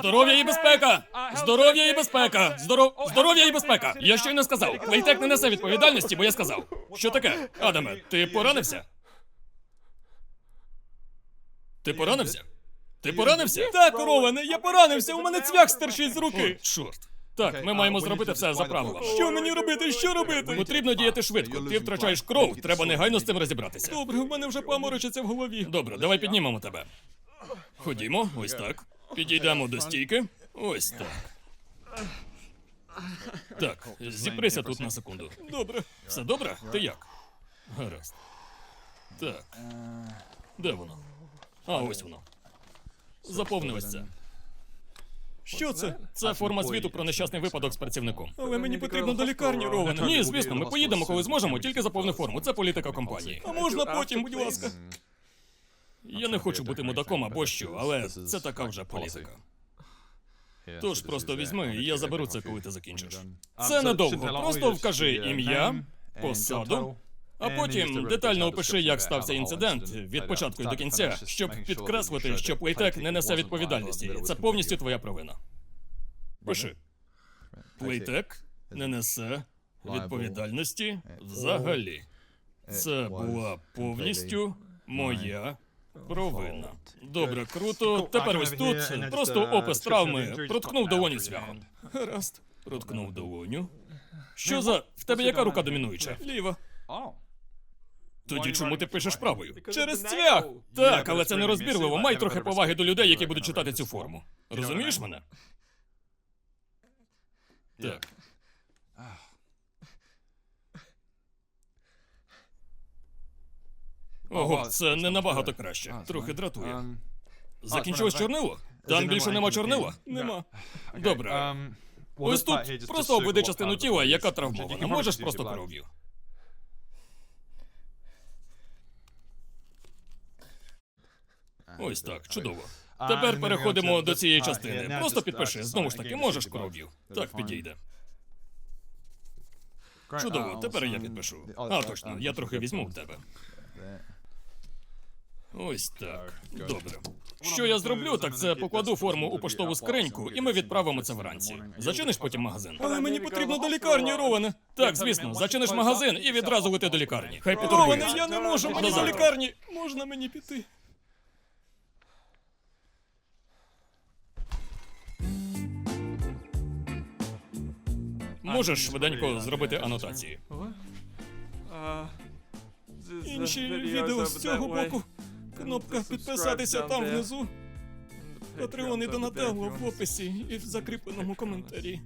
Здоров'я і безпека! Здоров'я і безпека! Здоров... Здоров'я і безпека! Я щойно сказав. Лейтек не несе відповідальності, бо я сказав. Що таке? Адаме, ти поранився? Ти поранився? Ти поранився? Так, Роване, я поранився. У мене цвях стерчить з руки. О, чорт. Так, ми маємо зробити все за правилами. Що мені робити? Що робити? Потрібно діяти швидко. Ти втрачаєш кров, треба негайно з цим розібратися. Добре, у мене вже паморочиться в голові. Добре, давай піднімемо тебе. Ходімо, ось так. Підійдемо до стійки. Ось так. Так, зіприся тут на секунду. Добре. Все добре? Ти як? Гаразд. Так. Де воно? А, ось воно. Заповни ось це. Що це? Це форма звіту про нещасний випадок з працівником. Але мені потрібно до лікарні, Роване. Ні, звісно, ми поїдемо, коли зможемо, тільки заповни форму. Це політика компанії. А можна потім, будь ласка. Я не хочу бути мудаком або що, але це така вже політика. Тож просто візьми, і я заберу це, коли ти закінчиш. Це недовго. Просто вкажи ім'я, посаду, а потім детально опиши, як стався інцидент від початку до кінця, щоб підкреслити, що Плейтек не несе відповідальності. Це повністю твоя провина. Пиши. Плейтек не несе відповідальності взагалі. Це була повністю моя провина. Добре, круто. Тепер ось тут просто опис травми. Проткнув долоню цвяхом. Гаразд. Проткнув долоню. Що за. В тебе яка рука домінуюча? Ліва. Тоді чому ти пишеш правою? Через цвях! Так, але це нерозбірливо. Май трохи поваги до людей, які будуть читати цю форму. Розумієш мене? Так. Ого, це не набагато краще. Трохи дратує. Закінчилось чорнило? Там більше нема чорнила? Нема. Добре. Ось тут просто обведи частину тіла, яка травмована. Можеш просто кров'ю. Ось так, чудово. Тепер переходимо до цієї частини. Просто підпиши, знову ж таки, можеш кров'ю. Так підійде. Чудово, тепер я підпишу. А, точно, я трохи візьму в тебе. Ось так. Добре. Що я зроблю, так це покладу форму у поштову скриньку, і ми відправимо це вранці. Зачиниш потім магазин. Але мені потрібно до лікарні, Роване. Так, звісно, зачиниш магазин і відразу лети до лікарні. Хай. Роване, я не можу, мені до лікарні. Можна мені піти? Можеш швиденько зробити анотації. Інші відео з цього боку. Кнопка підписатися там внизу. Патреон і Донателло в описі і в закріпленому коментарі.